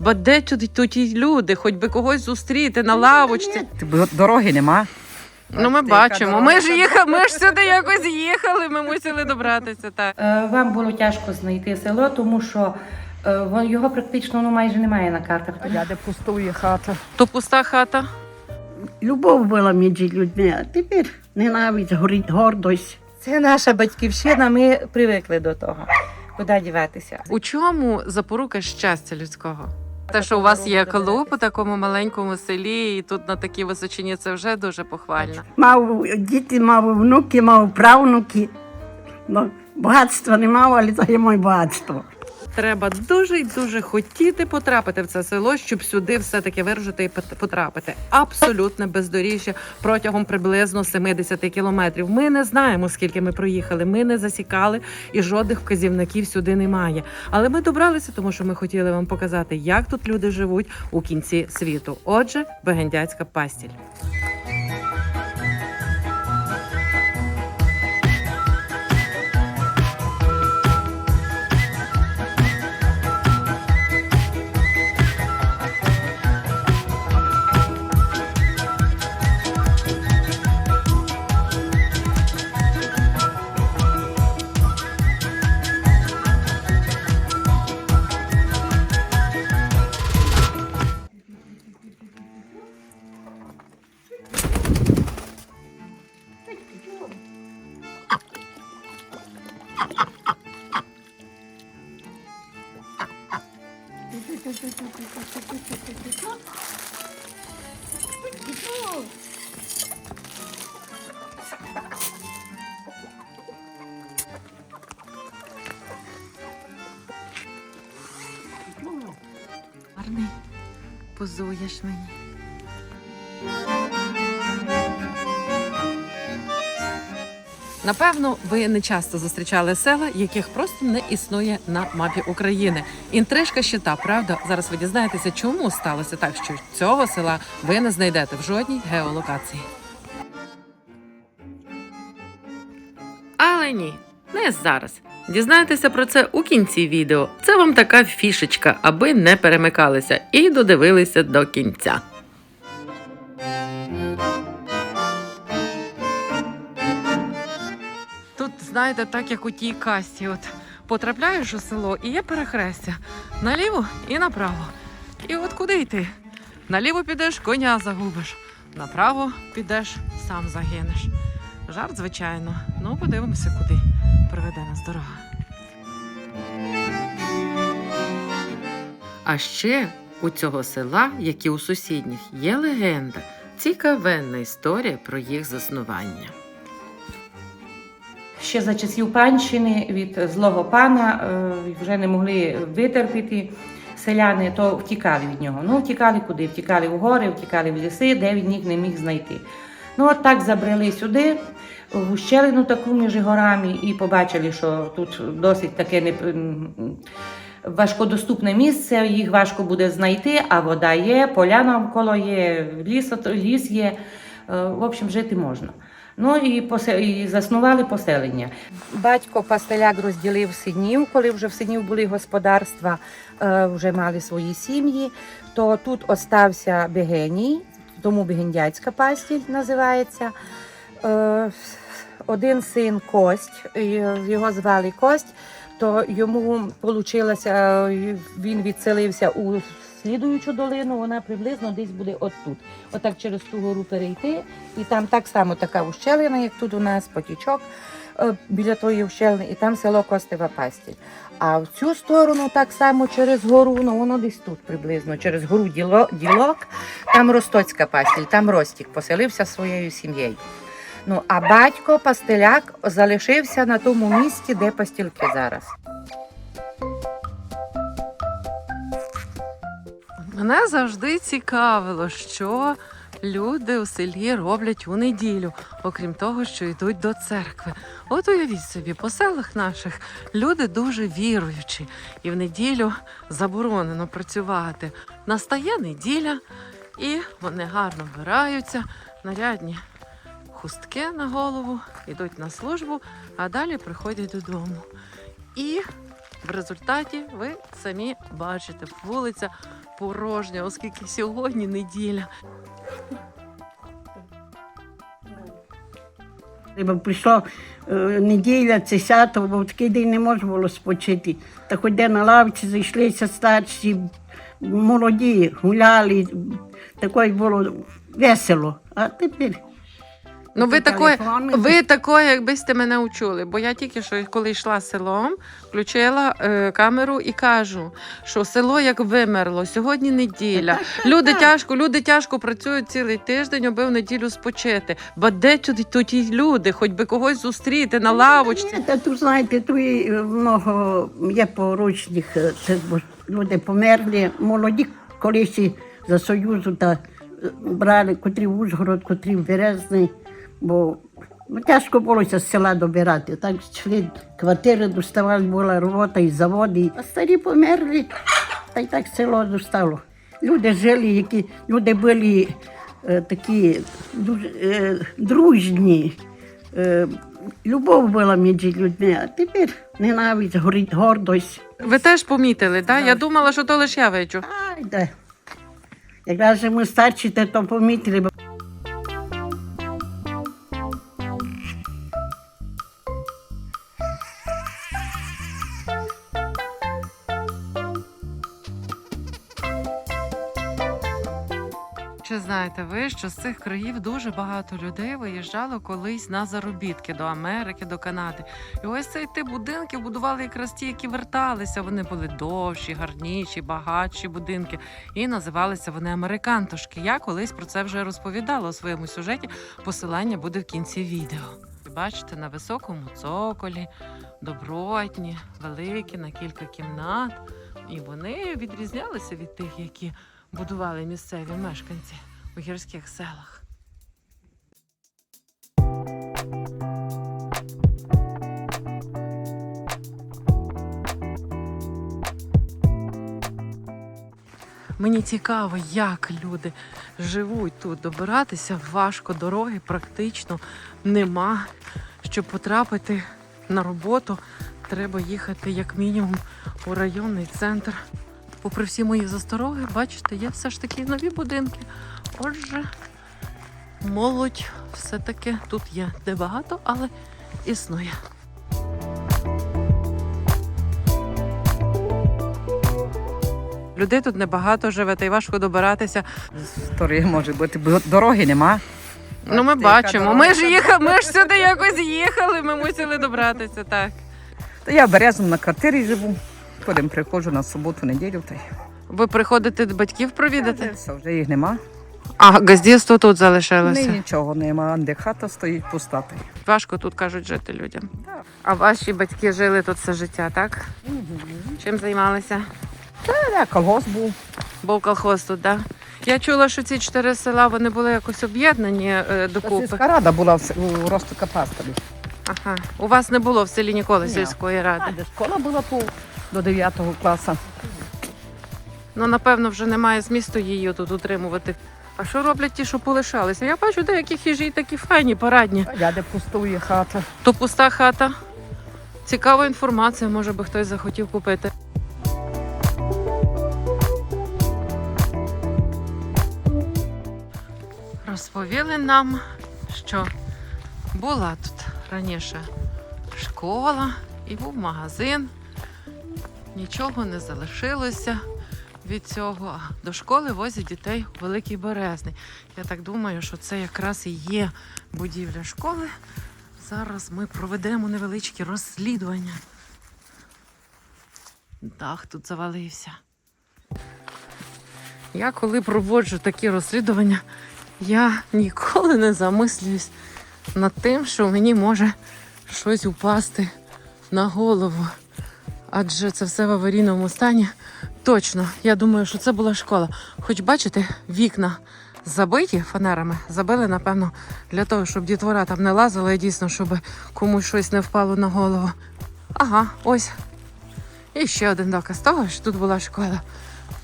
Бо де тут, тут і люди, хоч би когось зустріти на лавочці. Бо Дороги нема. Ну, ми бачимо. дорога. Ми ж їхали, ми ж сюди якось їхали, ми мусили добратися. Так. Е, Вам було тяжко знайти село, тому що е, вон- його практично ну, майже немає на картах. Я де пустує хата. То пуста хата. Любов була між людьми, а тепер ненависть, горить гордость. Це наша батьківщина, ми привикли до того. Куди діватися? У чому запорука щастя людського? Те, що у вас є клуб у такому маленькому селі, і тут на такій височині це вже дуже похвально. Мав діти, мав внуки, мав правнуки. Ну, багатства не мав, але це є моє багатство. Треба дуже й дуже хотіти потрапити в це село, щоб сюди все-таки вирушити і потрапити. Абсолютне бездоріжжя протягом приблизно 70 кілометрів. Ми не знаємо, скільки ми проїхали. Ми не засікали і жодних вказівників сюди немає. Але ми добралися, тому що ми хотіли вам показати, як тут люди живуть у кінці світу. Отже, Бегендяцька пастіль. Гарний, позуєш мені. Напевно, ви не часто зустрічали села, яких просто не існує на мапі України. Інтрижка ще та правда. Зараз ви дізнаєтеся, чому сталося так, що цього села ви не знайдете в жодній геолокації. Але ні, не зараз. Дізнайтеся про це у кінці відео. Це вам така фішечка, аби не перемикалися і додивилися до кінця. Тут, знаєте, так як у тій касті, от потрапляєш у село і є перехрестя наліво і направо. І от куди йти? Наліво підеш, коня загубиш, направо підеш, сам загинеш. Жарт, звичайно. Ну, подивимося, куди приведе нас дорога. А ще у цього села, як і у сусідніх, є легенда, цікавенна історія про їх заснування. Ще за часів панщини від злого пана е, вже не могли витерпіти селяни, то втікали від нього. Ну, втікали куди? Втікали в гори, втікали в ліси, де він їх не міг знайти. Ну, от так забрели сюди, в ущелину таку між горами, і побачили, що тут досить таке не, важкодоступне місце, їх важко буде знайти, а вода є, поля навколо є, ліс, ліс є. Е, В общем, жити можна. Ну і, посе... і заснували поселення. Батько пастеляк розділив синів, коли вже в синів були господарства, е, вже мали свої сім'ї, то тут остався Бегеній, тому Бегендяцька пастіль називається. Один син Кость, його звали Кость, то йому получилося, він відселився у слідуючу долину, вона приблизно десь буде отут. Отак через ту гору перейти, і там так само така ущелина, як тут у нас, потічок е, біля тої ущелини, і там село Костева Пастіль. А в цю сторону так само через гору, ну воно десь тут приблизно, через гору діло, ділок, там Ростоцька пастіль, там Ростік поселився своєю сім'єю. Ну, а батько пастеляк залишився на тому місці, де пастілки зараз. Мене завжди цікавило, що люди у селі роблять у неділю, окрім того, що йдуть до церкви. От уявіть собі, по селах наших люди дуже віруючі, і в неділю заборонено працювати. Настає неділя, і вони гарно вбираються, нарядні хустки на голову, йдуть на службу, а далі приходять додому. І в результаті ви самі бачите, вулиця порожня, оскільки сьогодні неділя. Бо прийшла е, неділя, це свято, бо в такий день не можна було спочити. Та хоч де на лавці зайшлися старші, молоді, гуляли, такое було весело. А тепер Ну, ви такої, ви такої, якби сте мене учули. Бо я тільки що, коли йшла селом, включила е, камеру і кажу, що село як вимерло, сьогодні неділя. Люди тяжко, люди тяжко працюють цілий тиждень, аби в неділю спочити. Бо де тут, тут ті люди, хоч би когось зустріти на лавочці. Та тут, знаєте, тут і много є поручних, е, це, люди померли, молоді колись і за Союзу та е, брали, котрі в Ужгород, котрі в Березний, бо тяжко було з села добирати. Так йшли квартири, доставали, була робота і заводи. А старі померли, та й так село достало. Люди жили, які люди були е, такі дуже е, дружні. Е, любов була між людьми, а тепер ненависть, горить гордость. Ви теж помітили, так? Я думала, що то лише я вичу. Ай, да. Якраз ми старші, то помітили. Знаєте ви, що з цих країв дуже багато людей виїжджало колись на заробітки до Америки, до Канади. І ось цей тип будинків будували якраз ті, які верталися. Вони були довші, гарніші, багатші будинки. І називалися вони американтошки. Я колись про це вже розповідала у своєму сюжеті. Посилання буде в кінці відео. Бачите, на високому цоколі, добротні, великі, на кілька кімнат. І вони відрізнялися від тих, які будували місцеві мешканці гірських селах. Мені цікаво, як люди живуть тут. Добиратися важко, дороги практично нема. Щоб потрапити на роботу, треба їхати як мінімум у районний центр. Попри всі мої застороги, бачите, є все ж таки нові будинки. Отже, молодь все-таки тут є небагато, але існує. Людей тут небагато живе, та й важко добиратися. Історія може бути, бо дороги нема. Ну, ми бачимо. Ми ж їхали, ми ж сюди якось їхали, ми мусили добратися, так. Та я Березом на квартирі живу. Потім приходжу на суботу, неділю. Та й Ви приходите до батьків провідати? все, вже їх нема. А газдівство тут Ні, залишилося. нічого нема, де хата стоїть пуста. та й. Важко тут кажуть жити людям. Так. А ваші батьки жили тут все життя, так? Чим займалися? Та я колгосп був. Був колхоз тут, так? Я чула, що ці чотири села вони були якось об'єднані е, Та докупи. Сільська рада була в с- у росту капастові. Ага. У вас не було в селі ніколи Ні. сільської ради. А, де школа була тут до 9 класу. Ну, напевно, вже немає змісту її тут утримувати. А що роблять ті, що полишалися? Я бачу, деякі хижі такі файні, парадні. А я де пустує хата. То пуста хата. Цікава інформація, може би хтось захотів купити. Розповіли нам, що була тут раніше школа і був магазин. Нічого не залишилося від цього. До школи возять дітей у Великий Березний. Я так думаю, що це якраз і є будівля школи. Зараз ми проведемо невеличкі розслідування. Дах тут завалився. Я коли проводжу такі розслідування, я ніколи не замислююсь над тим, що мені може щось упасти на голову. Адже це все в аварійному стані. Точно, я думаю, що це була школа. Хоч бачите, вікна забиті фанерами, забили, напевно, для того, щоб дітвора там не лазила, і дійсно, щоб комусь щось не впало на голову. Ага, ось. І ще один доказ того, що тут була школа.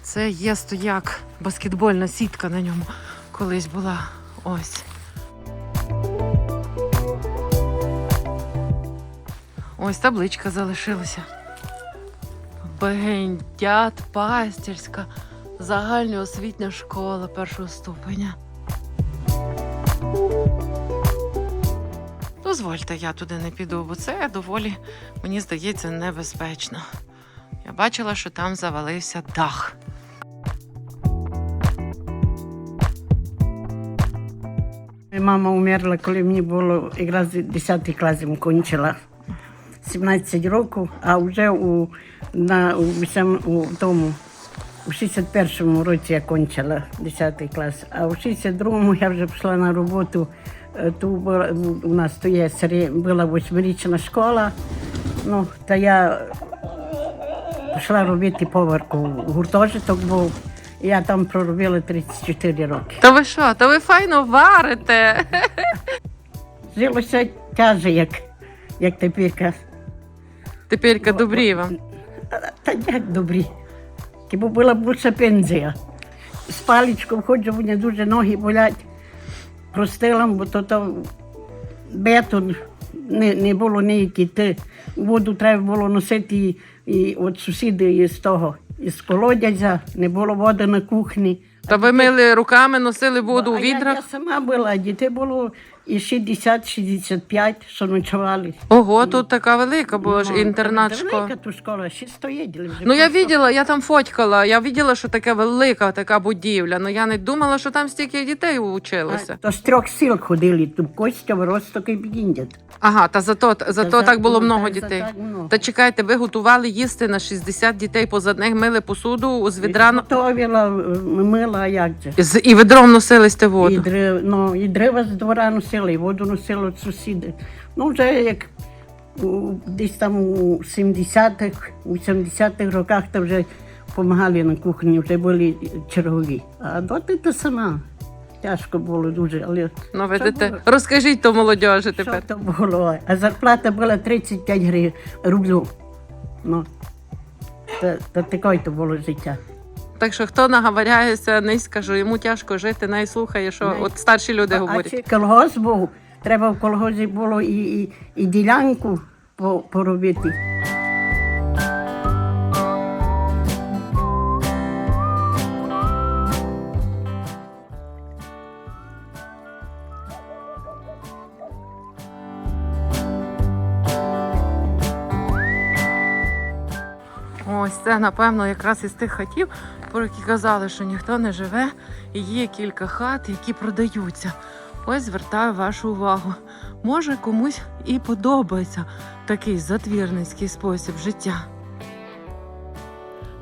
Це є стояк, баскетбольна сітка на ньому колись була. Ось. Ось табличка залишилася. Бендят пастірська загальноосвітня школа першого ступеня. Дозвольте, я туди не піду, бо це доволі, мені здається, небезпечно. Я бачила, що там завалився дах. Мама умерла, коли мені було якраз 10 класі кончила. 17 років, а вже у, на, у, у тому, у 61-му році я кончила 10 клас, а у 62-му я вже пішла на роботу. Е, Ту була, у нас то є була восьмирічна школа. Ну, та я пішла робити поверху в гуртожиток був. Я там проробила 34 роки. Та ви що? Та ви файно варите. Жилося тяже, як, як тепер. Тепер добрі вам. Та як добрі. Бо була б лучша пензія. З паличком ходжу, мені дуже ноги болять. Простилам, бо то, то бетон не, не було ніякі. Воду треба було носити і, і от сусіди із того, із колодязя, не було води на кухні. Та ви мили руками, носили воду у А я, я сама була, а дітей було і 60-65, що ночували. Ого, тут така велика була ж Ну, інтернат школа. Велика ту школа, ще стоїть. Вже Ну я просто- виділа, я там фоткала. Я виділа, що таке велика така будівля. Ну я не думала, що там стільки дітей училося. То з трьох сіл ходили, тут Костя, Росток і Бігіндят. Ага, та зато зато так було ну, много та- дітей. та- так много. Та чекайте, ви готували їсти на 60 дітей поза них, мили посуду з відра на- Готовила, е, мила, а як же. з і ведром носили сте І, воду. древ, ну, і дерева з двора носили, і воду носили від сусіди. Ну, вже як десь там у 70-х, у 70-х роках то вже допомагали на кухні, вже були чергові. А доти то сама. Тяжко було дуже, але Ну видите, було? розкажіть то молодежі Що тепер. то було? А зарплата була 35 гривень рублів. Ну, то, то таке то було життя. Так що хто наговоряється, не скажу, йому тяжко жити, най слухає, що не. от старші люди А говорять. чи колгосп був, треба в колгозі було і, і, і ділянку по- поробити. Ось це, напевно, якраз із тих хатів, про які казали, що ніхто не живе, і є кілька хат, які продаються. Ось звертаю вашу увагу. Може, комусь і подобається такий затвірницький спосіб життя.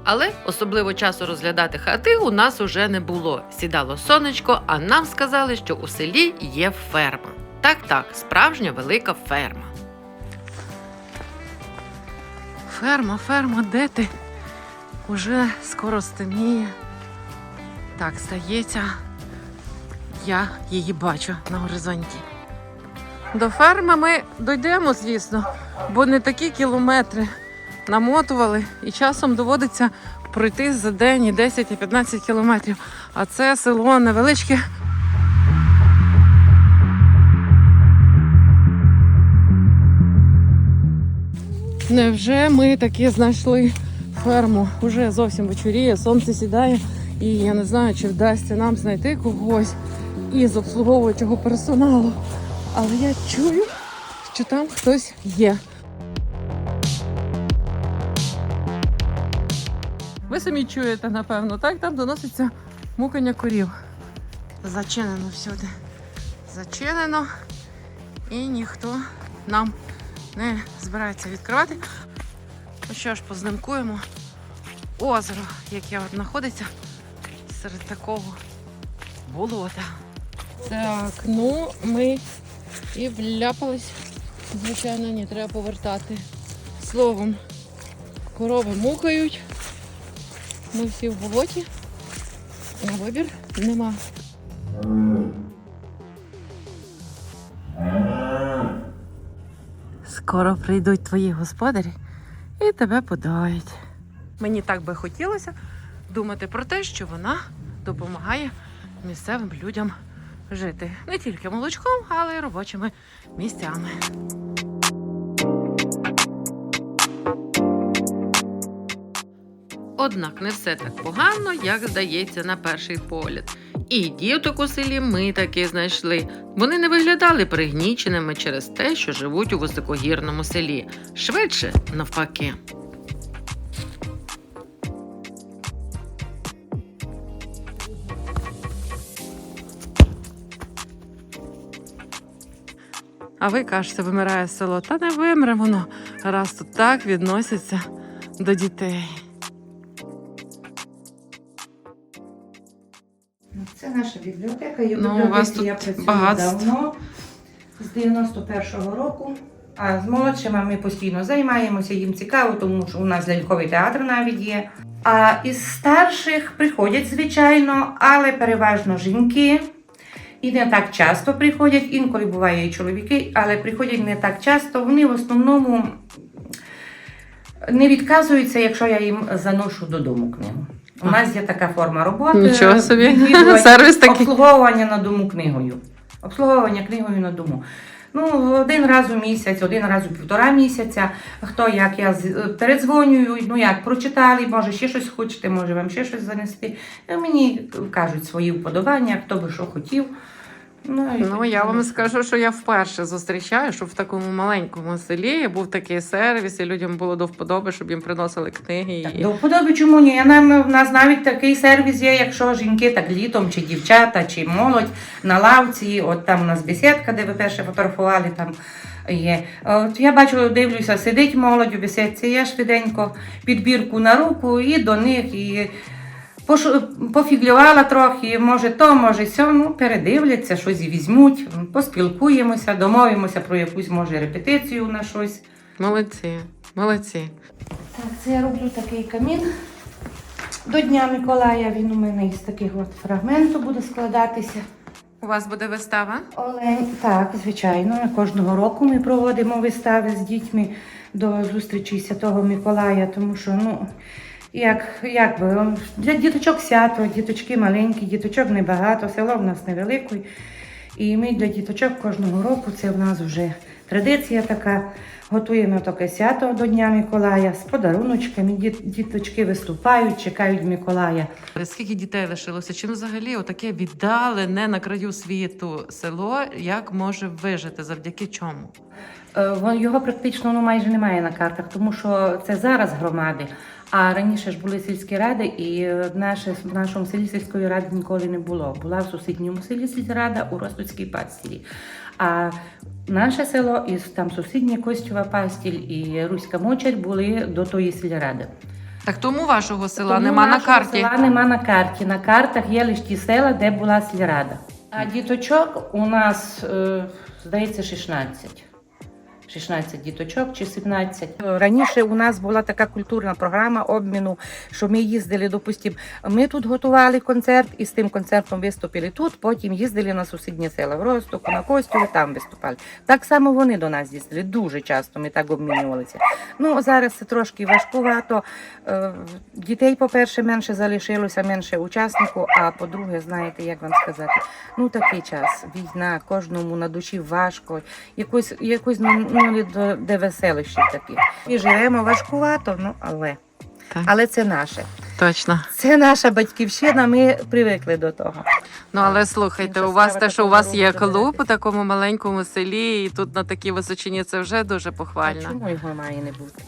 Але особливо часу розглядати хати у нас уже не було. Сідало сонечко, а нам сказали, що у селі є ферма. Так, так, справжня велика ферма. Ферма, ферма, де ти? Уже скоро стемніє. Так, стається. Я її бачу на горизонті. До ферми ми дійдемо, звісно, бо не такі кілометри намотували, і часом доводиться пройти за день і 10 і 15 кілометрів. А це село невеличке. Невже ми таки знайшли ферму? Уже зовсім вечоріє, сонце сідає, і я не знаю, чи вдасться нам знайти когось із обслуговуючого персоналу. Але я чую, що там хтось є. Ви самі чуєте, напевно, так? Там доноситься мукання корів. Зачинено всюди. Зачинено. І ніхто нам не збирається відкривати. Ну що ж, познимкуємо озеро, яке знаходиться серед такого болота. Так, ну ми і вляпались. Звичайно, ні, треба повертати. Словом, корови мукають. Ми всі в болоті. На вибір нема. Скоро прийдуть твої господарі і тебе подають. Мені так би хотілося думати про те, що вона допомагає місцевим людям жити не тільки молочком, але й робочими місцями. Однак не все так погано, як здається на перший погляд. І діток у селі ми таки знайшли. Вони не виглядали пригніченими через те, що живуть у високогірному селі. Швидше навпаки. А ви кажете, вимирає село. Та не вимре воно, раз тут так відносяться до дітей. Це наша бібліотека. В Ну, у вас тут я працюю багатство. давно, з 91-го року. А з молодшими ми постійно займаємося, їм цікаво, тому що у нас ляльковий театр навіть є. А із старших приходять, звичайно, але переважно жінки. І не так часто приходять, інколи буває і чоловіки, але приходять не так часто. Вони в основному не відказуються, якщо я їм заношу додому книгу. У нас є така форма роботи. Нічого собі. Сервіс такий. Обслуговування на дому книгою. Обслуговування книгою на дому. Ну, один раз у місяць, один раз у півтора місяця. Хто як я передзвонюю, ну як прочитали, може ще щось хочете, може вам ще щось занести. Е, Мені кажуть свої вподобання, хто би що хотів. Ну, Ну, я вам скажу, що я вперше зустрічаю, щоб в такому маленькому селі був такий сервіс, і людям було до вподоби, щоб їм приносили книги. Так, І... До вподоби чому ні? А Нам, в нас навіть такий сервіс є, якщо жінки так літом, чи дівчата, чи молодь на лавці, от там у нас бесідка, де ви перше фотографували, там є. От я бачу, дивлюся, сидить молодь у бесідці, я швиденько підбірку на руку і до них, і пофіглювала трохи, може то, може сьо, ну, передивляться, щось візьмуть, поспілкуємося, домовимося про якусь, може, репетицію на щось. Молодці, молодці. Так, це я роблю такий камін. До Дня Миколая він у мене із таких от фрагментів буде складатися. У вас буде вистава? Олень, так, звичайно. Кожного року ми проводимо вистави з дітьми до зустрічі Святого Миколая, тому що, ну, як, як би, для діточок свято, діточки маленькі, діточок небагато, село в нас невелике. І ми для діточок кожного року, це в нас вже традиція така. Готуємо таке свято до Дня Миколая з подаруночками. Діт- Діточки виступають, чекають Миколая. Скільки дітей лишилося? Чим взагалі отаке віддалене на краю світу село, як може вижити? Завдяки чому? Е, Його практично ну, майже немає на картах, тому що це зараз громади. А раніше ж були сільські ради, і наше, в нашому селі сільської ради ніколи не було. Була в сусідньому селі сільрада у Ростocькій пастілі. А наше село і там сусідня Костєва пастіль і Руська Мочарь були до тої сільради. Так тому вашого села Тому нема на карті. Села нема на карті. На картах є лише ті села, де була сільрада. А діточок у нас, е, здається, 16. 16 діточок чи 17. Раніше у нас була така культурна програма обміну, що ми їздили, допустимо, ми тут готували концерт і з тим концертом виступили тут, потім їздили на сусідні села в Ростоку, на Костю, там виступали. Так само вони до нас їздили дуже часто, ми так обмінювалися. Ну, зараз це трошки важкувато. Е, Дітей, по-перше, менше залишилося, менше учаснику, а по-друге, знаєте, як вам сказати, ну такий час, війна, кожному на душі важко, якось, якось ну, ну, не до де веселищів таких. І живемо важкувато, ну але. Так. Але це наше. Точно. Це наша батьківщина, ми привикли до того. Ну але слухайте, Інша у вас те, що у вас є клуб у такому маленькому селі, і тут на такій височині це вже дуже А похвально. чому його має не бути?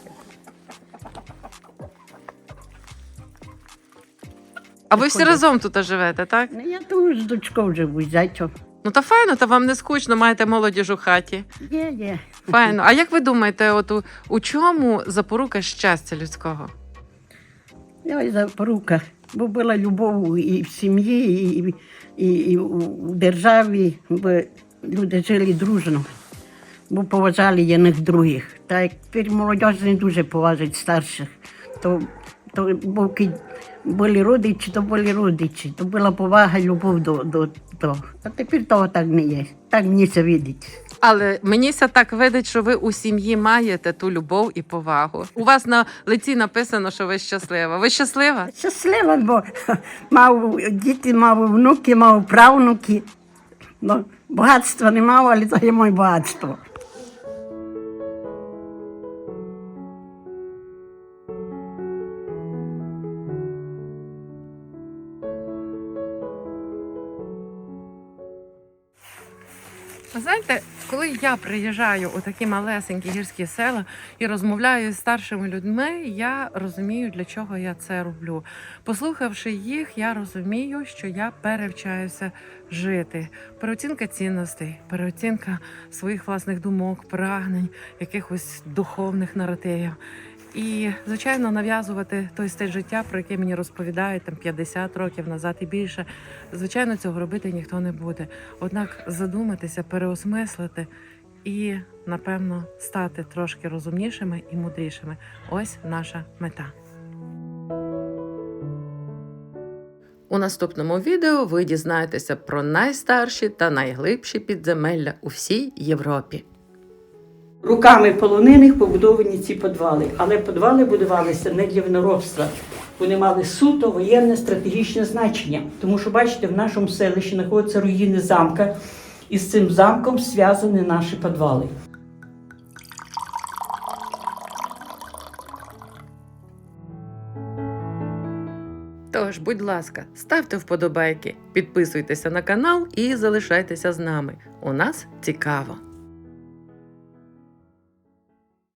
А ви всі разом тут живете, так? Ну, Я тут з дочкою живу, зайчо. Ну та файно, та вам не скучно, маєте молодіж у хаті. Є, є. Файно. А як ви думаєте, от у, у чому запорука щастя людського? Я запорука. Бо була любов і в сім'ї, і, і, і у державі, бо люди жили дружно, бо поважали одних других. Та як тепер молодь не дуже поважать старших, то, то поки були родичі, то були родичі, то була повага, любов до, до того. А тепер того так не є. Так мені це видить. Але мені ся так видить, що ви у сім'ї маєте ту любов і повагу. У вас на лиці написано, що ви щаслива. Ви щаслива? Щаслива, бо мав діти, мав внуки, мав правнуки. Ну, багатства не мав, але це є моє багатство. Знаєте, коли я приїжджаю у такі малесенькі гірські села і розмовляю з старшими людьми, я розумію, для чого я це роблю. Послухавши їх, я розумію, що я перевчаюся жити. Переоцінка цінностей, переоцінка своїх власних думок, прагнень, якихось духовних наративів. І, звичайно, нав'язувати той стиль життя, про який мені розповідають там 50 років назад і більше. Звичайно, цього робити ніхто не буде. Однак задуматися, переосмислити і, напевно, стати трошки розумнішими і мудрішими. Ось наша мета. У наступному відео ви дізнаєтеся про найстарші та найглибші підземелля у всій Європі. Руками полонених побудовані ці підвали, але підвали будувалися не для виноробства. Вони мали суто воєнне стратегічне значення. Тому що, бачите, в нашому селищі знаходяться руїни замка, і з цим замком зв'язані наші підвали. Тож, будь ласка, ставте вподобайки, підписуйтеся на канал і залишайтеся з нами. У нас цікаво.